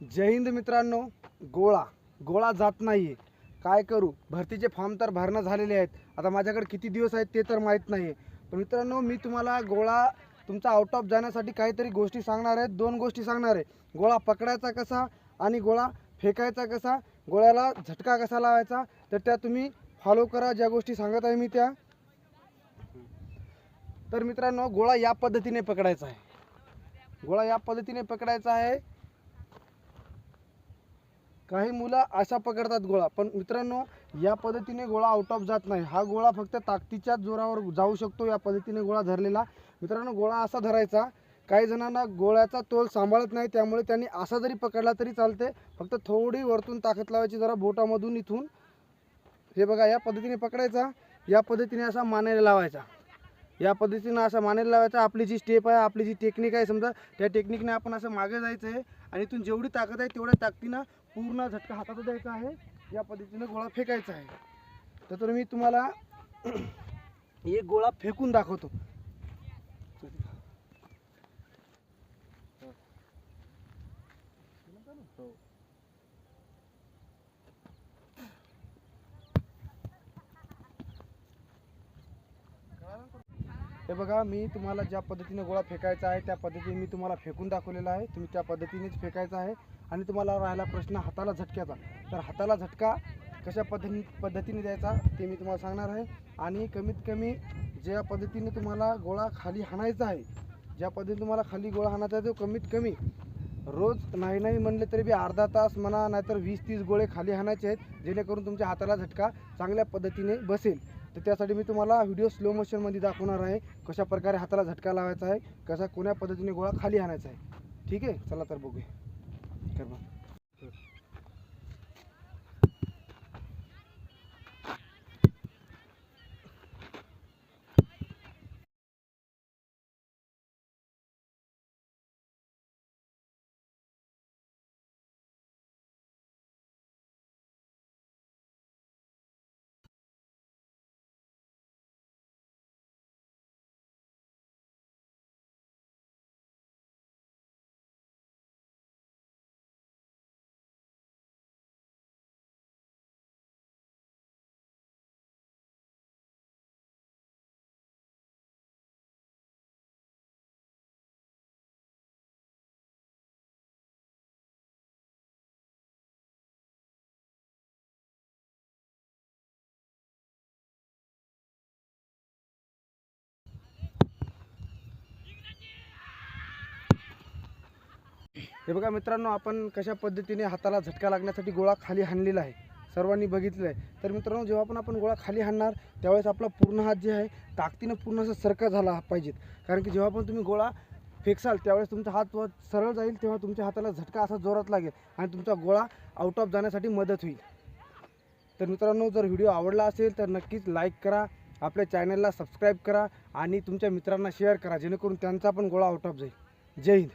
जय हिंद मित्रांनो. गोळा. गोळा जात नाही आहे काय करू? भरतीचे फॉर्म तर भरणं झालेले आहेत. आता माझ्याकडे किती दिवस आहेत ते तर माहीत नाही आहे पण मित्रांनो मी तुम्हाला गोळा तुमचा आउट ऑफ जाण्यासाठी काहीतरी गोष्टी सांगणार आहेत दोन गोष्टी सांगणार आहे. गोळा पकडायचा कसा आणि गोळा फेकायचा कसा गोळ्याला झटका कसा लावायचा तर त्या तुम्ही फॉलो करा. ज्या गोष्टी सांगत आहे मी त्या. तर मित्रांनो गोळा या पद्धतीने पकडायचा आहे. गोळा या पद्धतीने पकडायचा आहे. काही मुलं अशा पकडतात गोळा. पण मित्रांनो या पद्धतीने गोळा आउट ऑफ जात नाही. हा गोळा फक्त ताकदीच्या जोरावर जाऊ शकतो या पद्धतीने गोळा धरलेला. मित्रांनो गोळा असा धरायचा काही जणांना गोळ्याचा तोल सांभाळत नाही त्यामुळे त्यांनी असा जरी पकडला तरी चालते फक्त थोडी वरतून ताकद लावायची जरा बोटामधून इथून. हे बघा या पद्धतीने पकडायचा. या पद्धतीने असा मानेला लावायचा. या पद्धतीनं असा मानेला लावायचा. आपली जी स्टेप आहे आपली जी टेक्निक आहे समजा त्या टेक्निकने आपण असं मागे जायचं आहे आणि इथून जेवढी ताकद आहे तेवढ्या ताकदीनं पूर्ण झटका हातात द्यायचा आहे. या पद्धतीनं गोळा फेकायचा आहे. तर तर मी तुम्हाला एक गोळा फेकून दाखवतो. हो. हे बघा मी तुम्हाला ज्या पद्धतीने गोळा फेकायचा आहे त्या पद्धतीने मी तुम्हाला फेकून दाखवलेला आहे. तुम्ही त्या पद्धतीनेच फेकायचा आहे. आणि तुम्हाला राहिला प्रश्न हाताला झटक्याचा. तर हाताला झटका कशा पद्धती पद्धतीने द्यायचा ते मी तुम्हाला सांगणार आहे. आणि कमीत कमी ज्या पद्धतीने तुम्हाला गोळा खाली हाणायचा आहे ज्या पद्धतीने तुम्हाला खाली गोळा हाणायचा आहे तो कमीत कमी रोज नाही नाही म्हणले तरी बी अर्धा तास म्हणा नाहीतर वीस तीस गोळे खाली हाणायचे आहेत जेणेकरून तुमच्या हाताला झटका चांगल्या पद्धतीने बसेल. तर त्यासाठी मी तुम्हाला व्हिडिओ स्लो मोशनमध्ये दाखवणार आहे कशा प्रकारे हाताला झटका लावायचा आहे कसा कोण्या पद्धतीने गोळा खाली आणायचा आहे. ठीक आहे? चला तर बघूया. कर हे बघा मित्रांनो आपण कशा पद्धतीने हाताला झटका लागण्यासाठी गोळा खाली हाणलेला आहे सर्वांनी बघितलं आहे तर मित्रांनो जेव्हा पण आपण गोळा खाली हाणणार त्यावेळेस आपला पूर्ण हात जे आहे ताकदीनं पूर्ण असं सरका झाला पाहिजेत. कारण की जेव्हा पण तुम्ही गोळा फेकसाल त्यावेळेस तुमचा हात सरळ जाईल तेव्हा तुमच्या हाताला झटका असा जोरात लागेल आणि तुमचा गोळा आउट ऑफ जाण्यासाठी मदत होईल. तर मित्रांनो जर व्हिडिओ आवडला असेल तर नक्कीच लाईक करा आपल्या चॅनलला सबस्क्राईब करा आणि तुमच्या मित्रांना शेअर करा जेणेकरून त्यांचा पण गोळा आउट ऑफ जाईल. जय हिंद.